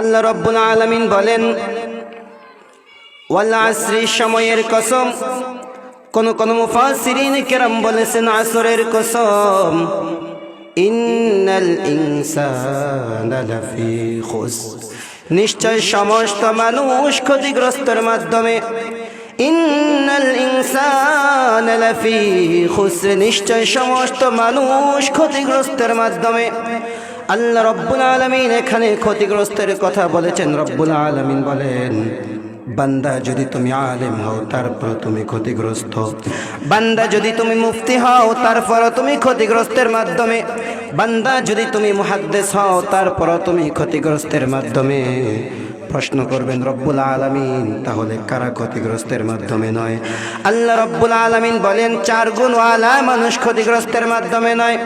আল্লাহ রব্বুল আলামিন বলেন, ওয়াল আসরি সময়ের কসম। কোন কোন মুফাসিরিন কেরাম বলেছেন, আসরের কসম। ইন্নাল ইনসানা নিশ্চয় সমস্ত মানুষ ক্ষতিগ্রস্তের মাধ্যমে, ইন্নাল ইনসানা নিশ্চয় সমস্ত মানুষ ক্ষতিগ্রস্তের মাধ্যমে আল্লাহ রব্বুল আলমিন এখানে ক্ষতিগ্রস্তের কথা বলেছেন, রব্বুল আলমিন বলেন, বান্দা যদি তুমি আলেম হও তারপর তুমি ক্ষতিগ্রস্ত। বান্দা যদি তুমি মুফতি হও তারপর তুমি ক্ষতিগ্রস্তের মাধ্যমে। বান্দা যদি তুমি মুহাদ্দেস হও তারপর তুমি ক্ষতিগ্রস্তের মাধ্যমে। প্রশ্ন করবেন, রব্বুল আলমিন তাহলে কারা ক্ষতিগ্রস্তের মাধ্যমে নয়? আল্লাহ রব্বুল আলমিন বলেন, চার গুণওয়ালা মানুষ ক্ষতিগ্রস্তের মাধ্যমে নয়।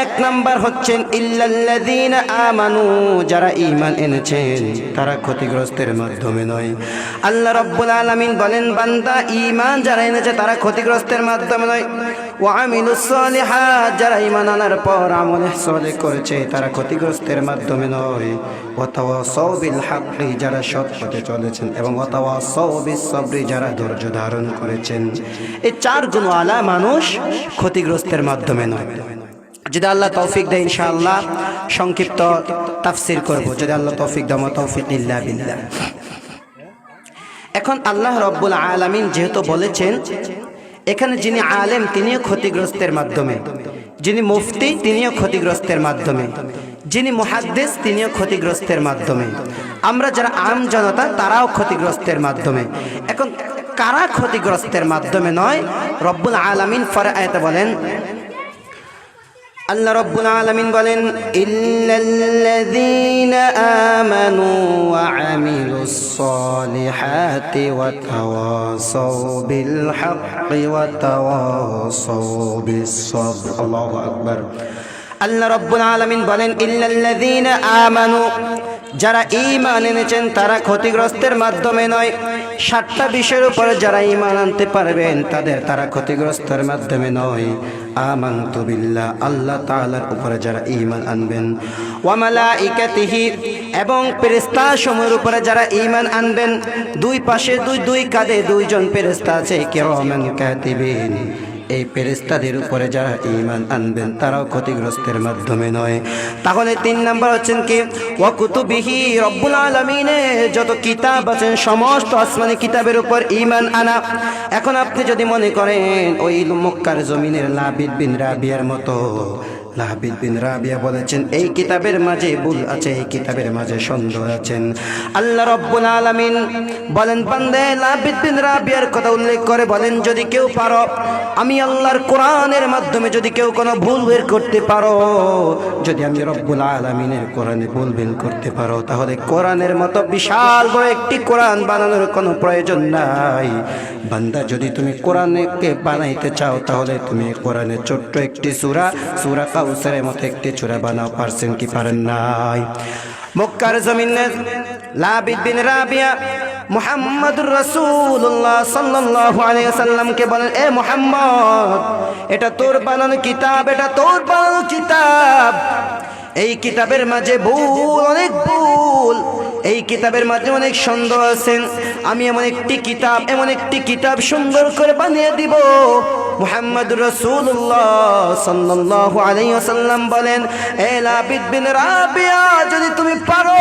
এক নাম্বার হচ্ছেন, ইল্লাল্লাযীন আমানু যারা ইমান এনেছেন, তারা ক্ষতিগ্রস্তের মাধ্যমে নয়। আল্লাহ রব্বুল আলমিন বলেন, বান্দা ইমান যারা এনেছে, তারা ক্ষতিগ্রস্তের মাধ্যমে নয়। ওয়ামিলুস সালিহাত, যারা ঈমান আনার পর আমলে সলে করেছে, তারা ক্ষতিগ্রস্তের মাধ্যমে নয়। ওয়াতাওয়াসাউ বিল হাক্কি, যারা সৎ পথে চলেছেন, এবং ওয়াতাওয়াসাউ বিস সবরি, যারা ধৈর্য ধারণ করেছেন। এই চার গুণওয়ালা মানুষ ক্ষতিগ্রস্তের মাধ্যমে নয়। যদি আল্লাহ তৌফিক দেয়, ইনশাআল্লাহ সংক্ষিপ্ত তাফসির করব। যদি আল্লাহ তৌফিক দাম তৌফিক ইল্লা বিল্লাহ। এখন আল্লাহ রব্বুল আলামিন যেহেতু বলেছেন এখানে যিনি আলেম, তিনিও ক্ষতিগ্রস্তের মাধ্যমে। যিনি মুফতি, তিনিও ক্ষতিগ্রস্তের মাধ্যমে। যিনি মহাদ্দেশ তিনিও ক্ষতিগ্রস্তের মাধ্যমে। আমরা যারা আম জনতা, তারাও ক্ষতিগ্রস্তের মাধ্যমে। এখন কারা ক্ষতিগ্রস্তের মাধ্যমে নয়? রব্বুল আলমিন ফরে আয়তা বলেন আল্লাহ রব্বুল আলমিন বলেন ইল্লাল্লাযীনা আমানু ওয়া আমিলুস সালিহাতি ওয়া তাওয়াসাউ বিল হাক্কি ওয়া তাওয়াসাউ বিস আল্লাহ রব্বুল আলমিন বলেন ইল্লাল্লাযীনা আমানু যারা ঈমান এনেছেন, তারা ক্ষতিগ্রস্তের মাধ্যমে নয়। সাতটা বিষয়ের উপরে যারা ঈমান আনতে পারবেন, তাদের তারা ক্ষতিগ্রস্তের মাধ্যমে নয়। আমান্তু বিল্লাহ, আল্লাহ তাআলার উপরে যারা ঈমান আনবেন। ওয়ামালা মালাইকাতিহি, এবং ফেরেশতা সমূহের উপরে যারা ঈমান আনবেন, দুই পাশে দুই দুই কাঁধে দুইজন ফেরেশতা আছে কেউ কিরামান কাতিবিন। এই পেরেস্তাদের উপরে যারা ইমান আনবেন, তারাও ক্ষতিগ্রস্তের মাধ্যমে নয়। তাহলে তিন নাম্বার হচ্ছেন কি? ওয়াকুতুবিহি রব্বুল আলমিনে, যত কিতাব আছেন সমস্ত আসমানি কিতাবের উপর ইমান আনা। এখন আপনি যদি মনে করেন, ওই মক্কার জমিনের লাবিদ বিন রাবিয়ার মতো লাহাবিদ বিন রাবিয়া বলেছেন, এই কিতাবের মাঝে ভুল আছে, এই কিতাবের মাঝে সন্দেহ আছেন আল্লাহ রব্বুল আলামিন বলেন, বান্দে লাহাবিদ বিন রাবিয়ার কথা উল্লেখ করে বলেন, যদি কেউ পারো, আমি আল্লাহর কোরআনের মাধ্যমে যদি কেউ কোনো ভুল বের করতে পারো, যদি আমি রব্বুল আলামিনের কোরআনে ভুল বের করতে পারো, তাহলে কোরআনের মতো বিশাল বড় একটি কোরআন বানানোর কোনো প্রয়োজন নাই। বান্দা, যদি তুমি কোরআনকে বানাইতে চাও, তাহলে তুমি কোরআনের ছোট্ট একটি সূরা সূরা কাউসারের মতো একটি চূড়া বানাও, পারছেন কি পারেন নাই? মক্কার জমিনে লাবিদ বিন রাবিয়া মুহাম্মদুর রাসূলুল্লাহ সাল্লাল্লাহু আলাইহি সাল্লামকে বলেন, এ মুহাম্মদ, এটা তোর বানানো কিতাব, এটা তোর বানানো কিতাব। এই কিতাবের মাঝে ভুল, অনেক ভুল। এই কিতাবের মাঝে অনেক সুন্দর আছেন আমি এমন একটি কিতাব, এমন একটি কিতাব সুন্দর করে বানিয়ে দিব। মুহাম্মদ রসুল্লাহ সাল্লাল্লাহু আলাইহি ওয়াসাল্লাম বলেন, এ লাবিদ বিন রাবিয়া, যদি তুমি পারো,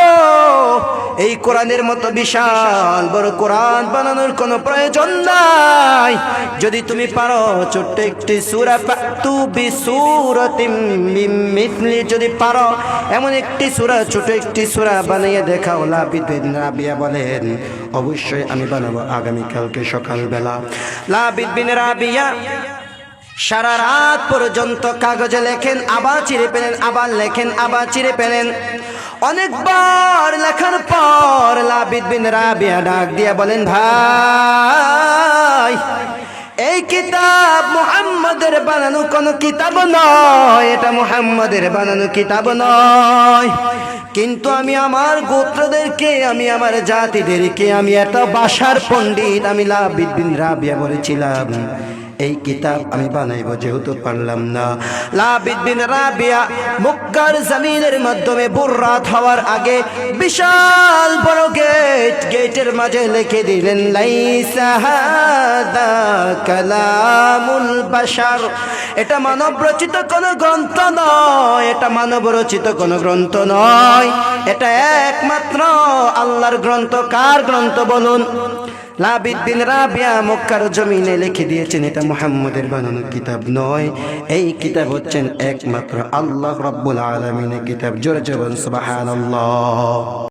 এই কোরআনের মতো বিশাল বড় কোরআন বানানোর কোনো প্রয়োজন নাই। যদি তুমি পারো, ছোট্ট একটি সূরা ফাতু বিসূরাতিম মিন যদি পারো, এমন একটি সূরা ছোট একটি সূরা বানিয়ে দেখাও। লাবিদ বিন রাবিয়া বলেন, অবশ্যই আমি বানাবো আগামীকালকে সকালবেলা। লাবিদ বিন রাবিয়া সারা রাত পর্যন্ত কাগজে লেখেন, আবার চিরে পেলেন, আবার লেখেন, আবার চিরে পেলেন। অনেকবার লেখার পর লাবিদ বিন রাবিয়া ডাক দিয়া বলেন, ভাই, এই কিতাব মুহাম্মাদের বানানো কোনো কিতাব নয়। এটা মুহাম্মাদের বানানো কিতাব নয়। কিন্তু আমি আমার গোত্রদেরকে, আমি আমার জাতিদেরকে, আমি এত বাসার পণ্ডিত, আমি লাবিদ বিন রাবিয়া বলেছিলাম। এই কিতাব আমি বানাইব যেহেতু পারলাম না। লাবিদ বিন রাবিয়া মুক্কার জমিনের মাধ্যমে বুররাত হওয়ার আগে বিশাল বড় গেট গেটের মাঝে লিখে দিলেন, লাইসা হাদা কালামুল বাশার। এটা মানব রচিত কোনো গ্রন্থ নয়, এটা মানব রচিত কোনো গ্রন্থ নয়। এটা একমাত্র আল্লাহর গ্রন্থ। কার গ্রন্থ বলুন? লাবিদ বিন রাবিয়া মক্কার জমিনে লিখে দিয়েছেন, এটা মুহাম্মদের বানানো কিতাব নয়। এই কিতাব হচ্ছেন একমাত্র আল্লাহ রব্বুল আলমিনের কিতাব। জোরে জবন সুবাহান